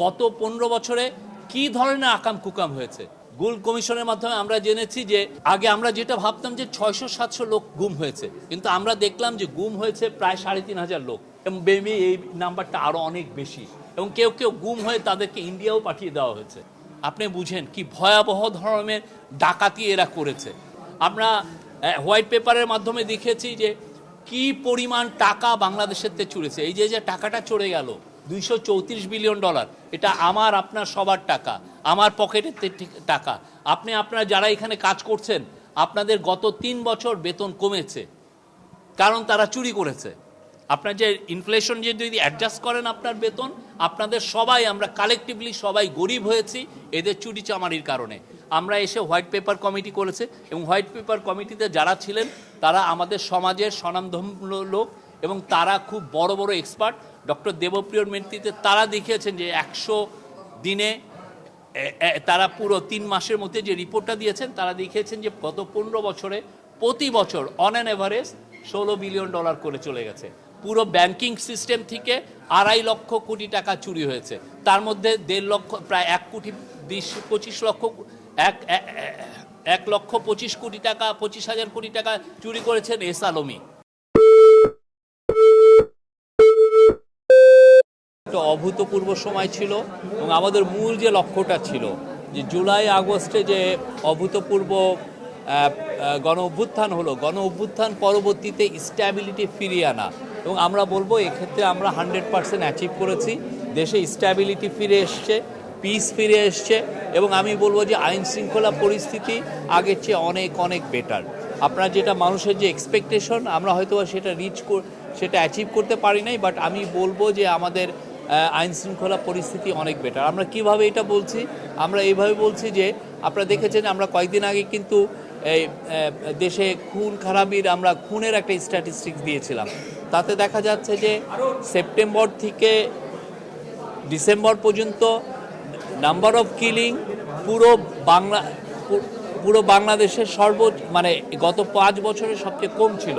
গত পনেরো বছরে কি ধরনের আকাম কুকাম হয়েছে? গুল কমিশনের মাধ্যমে আমরা জেনেছি যে আগে আমরা যেটা ভাবতাম যে ছয়শো, সাতশো লোক গুম হয়েছে, কিন্তু আমরা দেখলাম যে গুম হয়েছে প্রায় সাড়ে তিন হাজার লোক। এবং বেবি এই নাম্বারটা আরও অনেক বেশি। এবং কেউ কেউ গুম হয়ে তাদেরকে ইন্ডিয়াও পাঠিয়ে দেওয়া হয়েছে। আপনি বুঝেন কি ভয়াবহ ধরনের ডাকাতি এরা করেছে। আমরা হোয়াইট পেপারের মাধ্যমে দেখেছি যে কি পরিমাণ টাকা বাংলাদেশের চুরেছে। এই যে যে টাকাটা চড়ে গেল দুইশো চৌত্রিশ বিলিয়ন ডলার। এটা আমার, আপনার সবার টাকা, আমার পকেটের টাকা। আপনি, আপনারা যারা এখানে কাজ করছেন, আপনাদের গত তিন বছর বেতন কমেছে, কারণ তারা চুরি করেছে। আপনার যে ইনফ্লেশন যে যদি অ্যাডজাস্ট করেন আপনার বেতন, আপনাদের সবাই, আমরা কালেকটিভলি সবাই গরিব হয়েছি, এদের চুরি চামারির কারণে। আমরা এসে হোয়াইট পেপার কমিটি করেছে, এবং হোয়াইট পেপার কমিটিতে যারা ছিলেন, তারা আমাদের সমাজের স্বনামধন্য লোক, এবং তারা খুব বড় বড় এক্সপার্ট ডক্টর দেবপ্রিয়র নেতৃত্বে তারা দেখিয়েছেন যে একশো দিনে তারা পুরো তিন মাসের মধ্যে যে রিপোর্টটা দিয়েছেন, তারা দেখিয়েছেন যে গত পনেরো বছরে প্রতি বছর অন অ্যান এভারেজ ষোলো বিলিয়ন ডলার করে চলে গেছে। পুরো ব্যাংকিং সিস্টেম থেকে আড়াই লক্ষ কোটি টাকা চুরি হয়েছে। তার মধ্যে দেড় লক্ষ, প্রায় এক কোটি বিশ, পঁচিশ লক্ষ, এক এক লক্ষ পঁচিশ কোটি টাকা, পঁচিশ হাজার কোটি টাকা চুরি করেছেন এস আলমী। একটা অভূতপূর্ব সময় ছিল এবং আমাদের মূল যে লক্ষ্যটা ছিল যে জুলাই, আগস্টে যে অভূতপূর্ব গণ অভ্যুত্থান হলো, গণ অভ্যুত্থান পরবর্তীতে স্ট্যাবিলিটি ফিরিয়ে আনা। এবং আমরা বলব এক্ষেত্রে আমরা হান্ড্রেড পার্সেন্ট অ্যাচিভ করেছি। দেশে স্ট্যাবিলিটি ফিরে এসছে পিস ফিরে এসছে এবং আমি বলব যে আইন শৃঙ্খলা পরিস্থিতি আগের চেয়ে অনেক অনেক বেটার আপনার যেটা মানুষের যে এক্সপেকটেশন আমরা হয়তো সেটা রিচ সেটা অ্যাচিভ করতে পারি নাই বাট আমি বলব যে আমাদের আইন শৃঙ্খলা পরিস্থিতি অনেক বেটার আমরা কীভাবে এটা বলছি? আমরা এইভাবে বলছি যে, আপনারা দেখেছেন আমরা কয়েকদিন আগে কিন্তু এই দেশে খুন খারাপির আমরা খুনের একটা স্ট্যাটিস্টিক্স দিয়েছিলাম। তাতে দেখা যাচ্ছে যে, সেপ্টেম্বর থেকে ডিসেম্বর পর্যন্ত নাম্বার অফ কিলিং পুরো বাংলা পুরো বাংলাদেশের সর্ব মানে গত পাঁচ বছরে সবচেয়ে কম ছিল।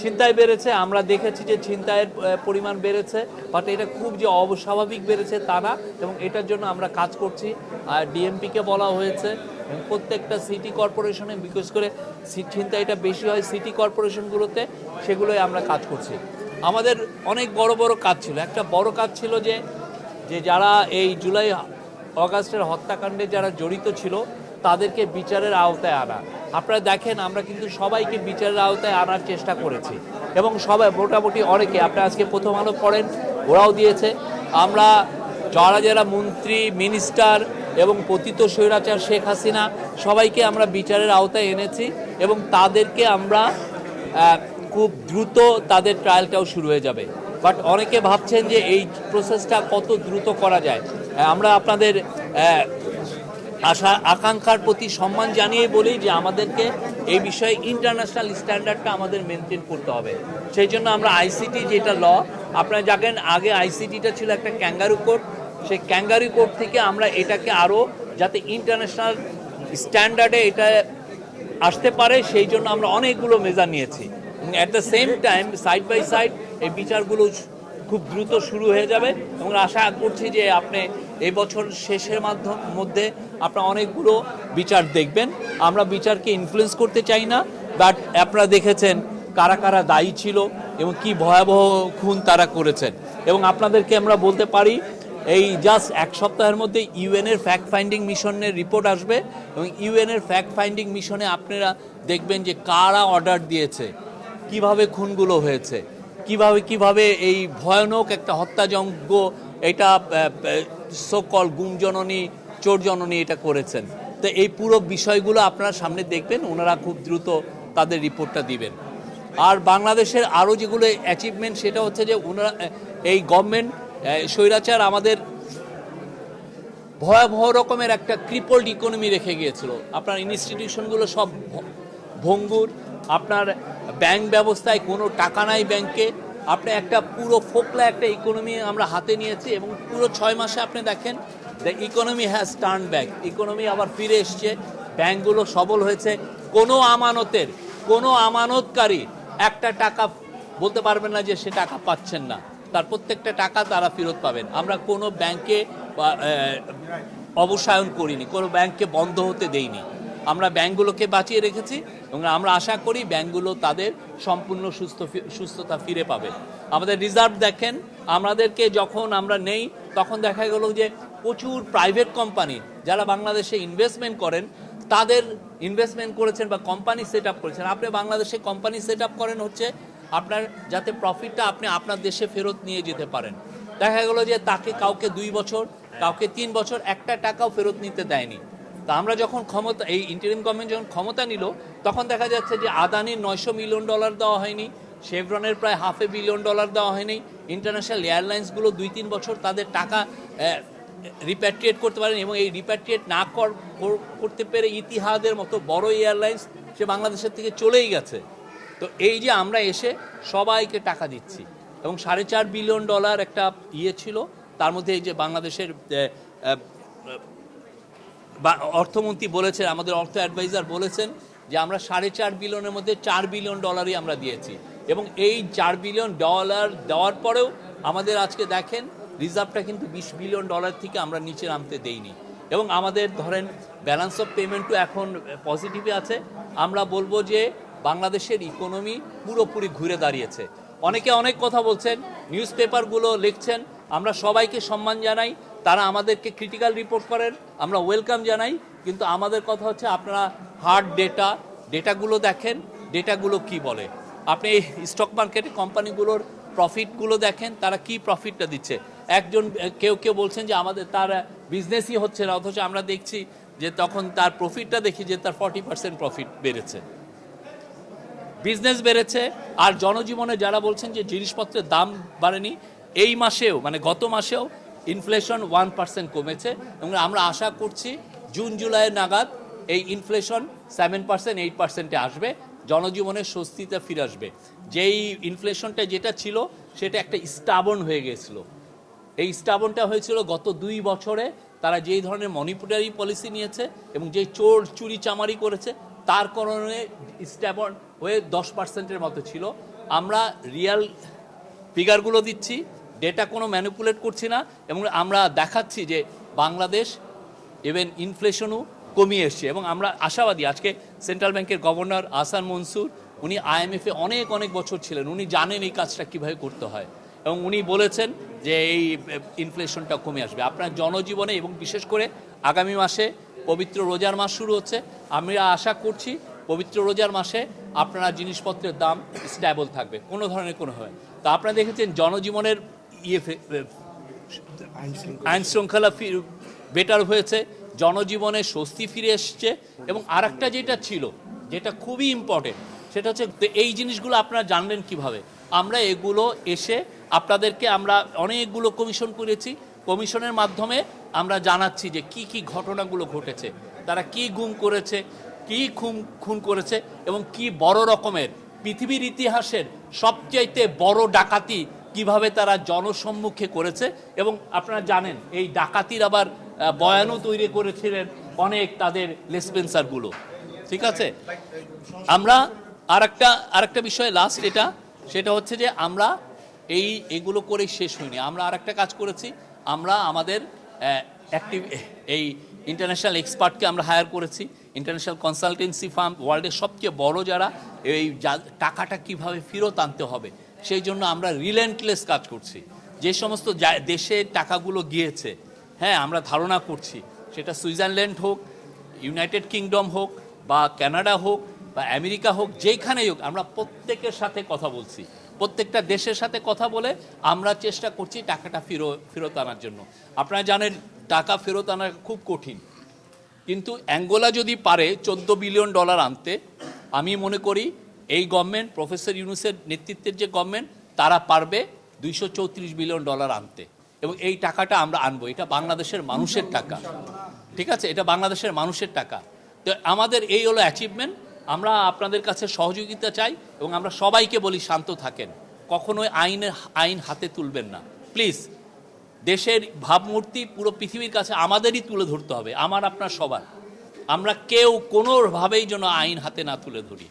ছিনতাই বেড়েছে, আমরা দেখেছি যে ছিনতাইয়ের পরিমাণ বেড়েছে বাট এটা খুব যে অস্বাভাবিক বেড়েছে তা না, এবং এটার জন্য আমরা কাজ করছি। আর ডিএমপিকে বলা হয়েছে প্রত্যেকটা সিটি কর্পোরেশনে, বিশেষ করে ছিনতাইটা বেশি হয় সিটি কর্পোরেশনগুলোতে, সেগুলোই আমরা কাজ করছি। আমাদের অনেক বড় বড় কাজ ছিল। একটা বড় কাজ ছিল যে যে যারা এই জুলাই, অগাস্টের হত্যাকাণ্ডে যারা জড়িত ছিল, তাদেরকে বিচারের আওতায় আনা। আপনারা দেখেন, আমরা কিন্তু সবাইকে বিচারের আওতায় আনার চেষ্টা করেছি। এবং সবাই মোটামুটি অনেকে, আপনারা আজকে প্রথম আলো পড়েন, ওরাও দিয়েছে। আমরা যারা যারা মন্ত্রী, মিনিস্টার এবং পতিত স্বৈরাচার শেখ হাসিনা, সবাইকে আমরা বিচারের আওতায় এনেছি এবং তাদেরকে আমরা খুব দ্রুত তাদের ট্রায়ালটাও শুরু হয়ে যাবে। বাট অনেকে ভাবছেন যে এই প্রসেসটা কত দ্রুত করা যায়। আমরা আপনাদের আশা, আকাঙ্ক্ষার প্রতি সম্মান জানিয়ে বলি যে আমাদেরকে এই বিষয়ে ইন্টারন্যাশনাল স্ট্যান্ডার্ডটা আমাদের মেনটেন করতে হবে। সেই জন্য আমরা আইসিটি যেটা ল আপনারা জানেন আগে আইসিটিটা ছিল একটা ক্যাঙ্গারু কোড সেই ক্যাঙ্গারু কোড থেকে আমরা এটাকে আরও যাতে ইন্টারন্যাশনাল স্ট্যান্ডার্ডে এটা আসতে পারে, সেই জন্য আমরা অনেকগুলো মেজার নিয়েছি। At the same time side by side এই বিচারগুলো খুব দ্রুত শুরু হয়ে যাবে এবং আশা করছি যে আপনি এই বছর শেষের মাধ্যম মধ্যে আপনারা অনেকগুলো বিচার দেখবেন। আমরা বিচারকে ইনফ্লুয়েন্স করতে চাই না বাট আপনারা দেখেছেন কারা কারা দায়ী ছিল এবং কি ভয়াবহ খুন তারা করেছেন। এবং আপনাদেরকে আমরা বলতে পারি, এই জাস্ট এক সপ্তাহের মধ্যে ইউএনের ফ্যাক্ট ফাইন্ডিং মিশনের রিপোর্ট আসবে এবং ইউএনের ফ্যাক্ট ফাইন্ডিং মিশনে আপনারা দেখবেন যে কারা অর্ডার দিয়েছে, কীভাবে খুনগুলো হয়েছে। কীভাবে কীভাবে এই ভয়ানক একটা হত্যাযজ্ঞ এটা সকল গুমজননী চোরজননী এটা করেছেন। তো এই পুরো বিষয়গুলো আপনারা সামনে দেখবেন, ওনারা খুব দ্রুত তাদের রিপোর্টটা দিবেন। আর বাংলাদেশের আরও যেগুলো অ্যাচিভমেন্ট সেটা হচ্ছে যে ওনারা, এই গভর্নমেন্ট স্বৈরাচার আমাদের ভয়াবহ রকমের একটা ক্রিপল্ড ইকোনমি রেখে গিয়েছিল। আপনার ইনস্টিটিউশনগুলো সব ভঙ্গুর। আপনার ব্যাংক ব্যবস্থায় কোনো টাকা নাই ব্যাংকে আপনি একটা পুরো ফোকলা একটা ইকোনমি আমরা হাতে নিয়েছি এবং পুরো ছয় মাসে আপনি দেখেন the economy has turn back economy আবার ফিরে এসছে ব্যাংকগুলো সবল হয়েছে। কোনো আমানতের, কোনো আমানতকারী একটা টাকা বলতে পারবেন না যে সে টাকা পাচ্ছেন না। তার প্রত্যেকটা টাকা তারা ফেরত পাবেন। আমরা কোনো ব্যাংকে অবসায়ন করিনি, কোনো ব্যাংককে বন্ধ হতে দেইনি। আমরা ব্যাংকগুলোকে বাঁচিয়ে রেখেছি এবং আমরা আশা করি ব্যাংকগুলো তাদের সম্পূর্ণ সুস্থ সুস্থতা ফিরে পাবে। আমাদের রিজার্ভ দেখেন, আমাদেরকে যখন আমরা নেই, তখন দেখা গেল যে প্রচুর প্রাইভেট কোম্পানি যারা বাংলাদেশে ইনভেস্টমেন্ট করেন, তাদের ইনভেস্টমেন্ট করেছেন বা কোম্পানি সেট আপ করেছেন। আপনি বাংলাদেশে কোম্পানি সেট আপ করেন হচ্ছে আপনার যাতে প্রফিটটা আপনি আপনার দেশে ফেরত নিয়ে যেতে পারেন। দেখা গেলো যে তাকে কাউকে দুই বছর, কাউকে তিন বছর একটা টাকাও ফেরত নিতে দেয়নি। তা আমরা যখন ক্ষমতা, এই ইন্টারিম গভর্নমেন্ট যখন ক্ষমতা নিল, তখন দেখা যাচ্ছে যে আদানির নয়শো মিলিয়ন ডলার দেওয়া হয়নি শেভরনের প্রায় হাফ এ বিলিয়ন ডলার দেওয়া হয়নি ইন্টারন্যাশনাল এয়ারলাইন্সগুলো দুই তিন বছর তাদের টাকা রিপ্যাট্রিয়েট করতে পারেন এবং এই রিপ্যাট্রিয়েট না কর- কর- করতে পেরে ইতিহাদের মতো বড় এয়ারলাইন্স সে বাংলাদেশের থেকে চলেই গেছে। তো এই যে আমরা এসে সবাইকে টাকা দিচ্ছি এবং সাড়ে চার বিলিয়ন ডলার একটা ইয়ে ছিল, তার মধ্যে এই যে বাংলাদেশের বা অর্থমন্ত্রী বলেছেন, আমাদের অর্থ অ্যাডভাইজার বলেছেন যে আমরা সাড়ে চার বিলিয়নের মধ্যে চার বিলিয়ন ডলারই আমরা দিয়েছি। এবং এই চার বিলিয়ন ডলার দেওয়ার পরেও আমাদের আজকে দেখেন, রিজার্ভটা কিন্তু বিশ বিলিয়ন ডলার থেকে আমরা নিচে নামতে দেইনি। এবং আমাদের ধরেন ব্যালেন্স অফ পেমেন্টও এখন পজিটিভে আছে। আমরা বলব যে বাংলাদেশের ইকোনমি পুরোপুরি ঘুরে দাঁড়িয়েছে। অনেকে অনেক কথা বলছেন নিউজ পেপারগুলো লিখছেন, আমরা সবাইকে সম্মান জানাই। তারা আমাদেরকে ক্রিটিক্যাল রিপোর্ট করেন, আমরা ওয়েলকাম জানাই, কিন্তু আমাদের কথা হচ্ছে আপনারা হার্ড ডেটা ডেটাগুলো দেখেন ডেটাগুলো কি বলে? আপনি স্টক মার্কেটে কোম্পানিগুলোর প্রফিটগুলো দেখেন, তারা কি প্রফিটটা দিচ্ছে? একজন, কেউ কেউ বলছেন যে আমাদের, তার বিজনেসই হচ্ছে না, অথচ আমরা দেখছি যে তখন তার প্রফিটটা দেখি যে তার ফর্টি পার্সেন্ট প্রফিট বেড়েছে। বিজনেস বেড়েছে, আর জনজীবনে যারা বলছেন যে জিনিসপত্রের দাম বাড়েনি, এই মাসেও মানে গত মাসেও ইনফ্লেশন ওয়ান পার্সেন্ট কমেছে এবং আমরা আশা করছি জুন জুলাইয়ের নাগাদ এই ইনফ্লেশন সেভেন পার্সেন্ট এইট পার্সেন্টে আসবে। জনজীবনের স্বস্তিতে ফিরে আসবে। যেই ইনফ্লেশনটা যেটা ছিল, সেটা একটা স্টাবন হয়ে গেছিল এই স্টাবনটা হয়েছিল গত দুই বছরে তারা যেই ধরনের মনিপুটারি পলিসি নিয়েছে এবং যেই চোর, চুরি, চামারি করেছে, তার কারণে স্টাবন হয়ে দশ পার্সেন্টের মতো ছিল। আমরা রিয়াল ফিগারগুলো দিচ্ছি। ডেটা কোনো ম্যানিপুলেট করছি না এবং আমরা দেখাচ্ছি যে বাংলাদেশ ইভেন ইনফ্লেশনও কমিয়ে এসছে এবং আমরা আশাবাদী, আজকে সেন্ট্রাল ব্যাংকের গভর্নর আসান মনসুর, উনি আইএমএফে অনেক অনেক বছর ছিলেন, উনি জানেন এই কাজটা কীভাবে করতে হয় এবং উনি বলেছেন যে এই ইনফ্লেশনটা কমে আসবে। আপনার জনজীবনে এবং বিশেষ করে আগামী মাসে পবিত্র রোজার মাস শুরু হচ্ছে, আমরা আশা করছি পবিত্র রোজার মাসে আপনারা জিনিসপত্রের দাম স্ট্যাবল থাকবে, কোনো ধরনের কোনো হয় তো আপনারা দেখেছেন জনজীবনের ইয়ে আইন শৃঙ্খলা বেটার হয়েছে, জনজীবনে স্বস্তি ফিরে এসছে, এবং আরেকটা যেটা ছিল, যেটা খুবই ইম্পর্টেন্ট সেটা হচ্ছে এই জিনিসগুলো আপনারা জানলেন কীভাবে? আমরা এগুলো এসে আপনাদেরকে আমরা অনেকগুলো কমিশন করেছি। কমিশনের মাধ্যমে আমরা জানাচ্ছি যে কি কি ঘটনাগুলো ঘটেছে, তারা কি গুম করেছে, কি খুন খুন করেছে, এবং কি বড় রকমের, পৃথিবীর ইতিহাসের সবচাইতে বড় ডাকাতি কীভাবে তারা জনসম্মুখে করেছে এবং আপনারা জানেন, এই ডাকাতির আবার বয়ানও তৈরি করেছিলেন অনেক তাদের লেসপেন্সারগুলো ঠিক আছে? আমরা আরেকটা আরেকটা বিষয় লাস্ট এটা, সেটা হচ্ছে যে আমরা এই, এগুলো করে শেষ হইনি। আমরা আরেকটা কাজ করেছি, আমরা আমাদের অ্যাক্টিভ এই ইন্টারন্যাশনাল এক্সপার্টকে আমরা হায়ার করেছি। ইন্টারন্যাশনাল কনসালটেন্সি ফার্ম ওয়ার্ল্ডের সবচেয়ে বড় যারা, এই টাকাটা কীভাবে ফেরত আনতে হবে সেই জন্য আমরা রিলেন্টলেস কাজ করছি। যে সমস্ত দেশে টাকাগুলো গিয়েছে হ্যাঁ আমরা ধারণা করছি, সেটা সুইজারল্যান্ড হোক, ইউনাইটেড কিংডম হোক, বা কানাডা হোক, বা আমেরিকা হোক যেখানেই হোক, আমরা প্রত্যেকের সাথে কথা বলছি। প্রত্যেকটা দেশের সাথে কথা বলে আমরা চেষ্টা করছি টাকাটা ফেরত ফেরত আনার জন্য। আপনারা জানেন, টাকা ফেরত আনা খুব কঠিন। কিন্তু অ্যাঙ্গোলা যদি পারে, চোদ্দ বিলিয়ন ডলার আনতে, আমি মনে করি এই গভর্নমেন্ট প্রফেসর ইউনুসের নেতৃত্বের যে গভর্নমেন্ট তারা পারবে দুইশো চৌত্রিশ বিলিয়ন ডলার আনতে। এবং এই টাকাটা আমরা আনব। এটা বাংলাদেশের মানুষের টাকা। ঠিক আছে? এটা বাংলাদেশের মানুষের টাকা। তো আমাদের এই হলো অ্যাচিভমেন্ট আমরা আপনাদের কাছে সহযোগিতা চাই এবং আমরা সবাইকে বলি, শান্ত থাকেন। কখনোই আইনের আইন হাতে তুলবেন না। প্লিজ দেশের ভাবমূর্তি পুরো পৃথিবীর কাছে আমাদেরই তুলে ধরতে হবে। আমার, আপনার সবার। আমরা কেউ কোনোভাবেই যেন আইন হাতে না তুলে ধরি।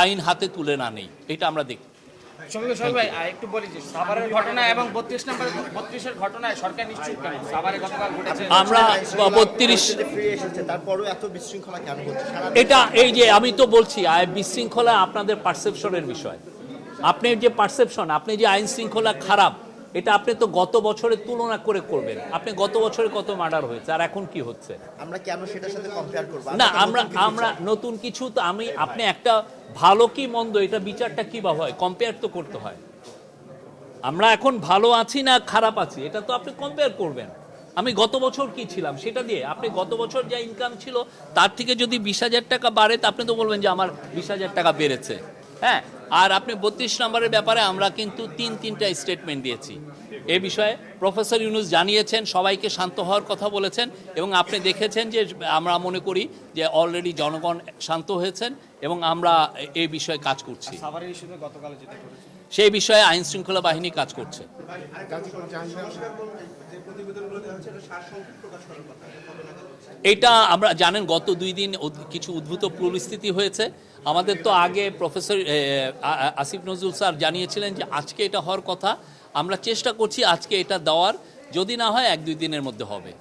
আইন হাতে তুলে না নেই। এটা আমরা দেখি। ভাই একটু বলি যে সাভারের ঘটনা এবং বত্রিশ নম্বর বত্রিশের ঘটনায় সরকার নিশ্চুপ কেন? সাভারে গতকাল ঘটেছে। আমরা বত্রিশ ফিরে এত বিশৃঙ্খলা কেন হচ্ছে এটা এই যে আমি তো বলছি বিশৃঙ্খলা আপনাদের পারসেপশনের বিষয়। আপনি যে পারসেপশন আপনি যে আইন শৃঙ্খলা খারাপ এটা আপনি তো গত বছরের তুলনা করে করবেন। আপনি গত বছরে কত মার্ডার হয়েছে আর এখন কি হচ্ছে? আমরা কেন সেটার সাথে কম্পেয়ার করব? না আমরা আমরা নতুন কিছু তো আমি আপনি একটা ভালো কি মন্দ এটা বিচারটা কীভাবে হয়? কম্পেয়ার তো করতে হয়। আমরা এখন ভালো আছি না খারাপ আছি? এটা তো আপনি কম্পেয়ার করবেন। আমি গত বছর কি ছিলাম? সেটা দিয়ে। আপনি গত বছর যা ইনকাম ছিল তার থেকে যদি বিশ হাজার টাকা বাড়ে তা আপনি তো বলবেন যে আমার বিশ হাজার টাকা বেড়েছে। হ্যাঁ আর আপনি বত্রিশ নম্বরের ব্যাপারে আমরা কিন্তু তিন তিনটা স্টেটমেন্ট দিয়েছি। এ বিষয়ে প্রফেসর ইউনুস জানিয়েছেন সবাইকে শান্ত হওয়ার কথা বলেছেন এবং আপনি দেখেছেন যে আমরা মনে করি যে অলরেডি জনগণ শান্ত হয়েছেন এবং আমরা এই বিষয়ে কাজ করছি। সাভারের ইস্যুতে গতকাল যেটা করেছে সেই বিষয়ে আইন শৃঙ্খলা বাহিনী কাজ করছে। এটা আমরা জানেন, গত দুই দিন কিছু উদ্ভূত পরিস্থিতি হয়েছে। আমাদের তো আগে প্রফেসর আসিফ নজরুল স্যার জানিয়েছিলেন যে আজকে এটা হওয়ার কথা। আমরা চেষ্টা করছি আজকে এটা দেওয়ার। যদি না হয়, এক দুই দিনের মধ্যে হবে।